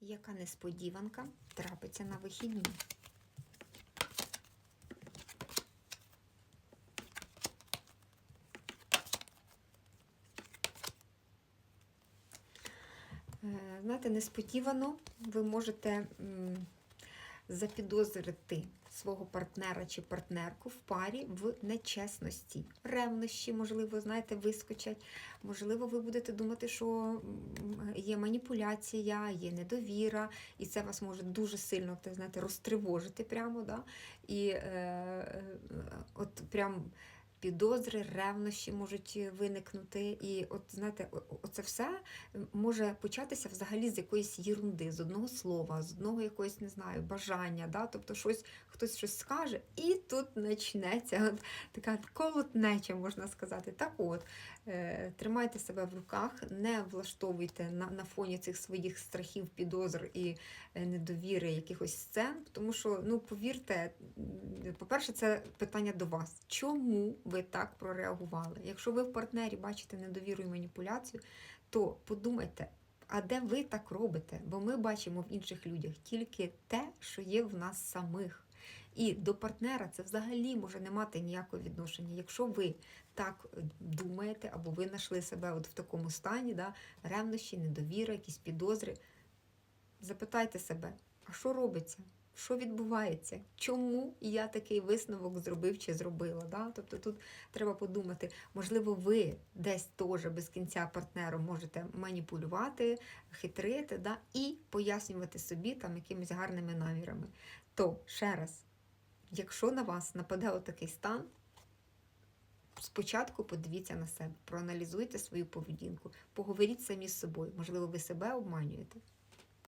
Яка несподіванка трапиться на вихідні? Е, Знаєте, несподівано ви можете запідозрити свого партнера чи партнерку в парі в нечесності. Ревнощі, можливо, знаєте, вискочать. Можливо, ви будете думати, що є маніпуляція, є недовіра, і це вас може дуже сильно знаєте, розтривожити прямо. Да? І е, е, от прям підозри, ревнощі можуть виникнути. І от знаєте, оце все може початися взагалі з якоїсь єрунди, з одного слова, з одного якогось, не знаю, бажання. Да? Тобто щось, хтось щось скаже, і тут почнеться от така колотнеча, можна сказати. Так от, е, тримайте себе в руках, не влаштовуйте на, на фоні цих своїх страхів, підозр і е, недовіри якихось сцен, тому що, ну, повірте, по-перше, це питання до вас. Чому ви так прореагували? Якщо ви в партнері бачите недовіру і маніпуляцію, то подумайте, а де ви так робите? Бо ми бачимо в інших людях тільки те, що є в нас самих. І до партнера це взагалі може не мати ніякого відношення. Якщо ви так думаєте, або ви знайшли себе от в такому стані, да, ревнощі, недовіра, якісь підозри, запитайте себе, а що робиться? Що відбувається? Чому я такий висновок зробив чи зробила? Да? Тобто тут треба подумати, можливо, ви десь теж без кінця партнером можете маніпулювати, хитрити да? і пояснювати собі там якимись гарними намірами. То ще раз, якщо на вас нападе отакий стан, спочатку подивіться на себе, проаналізуйте свою поведінку, поговоріть самі з собою. Можливо, ви себе обманюєте.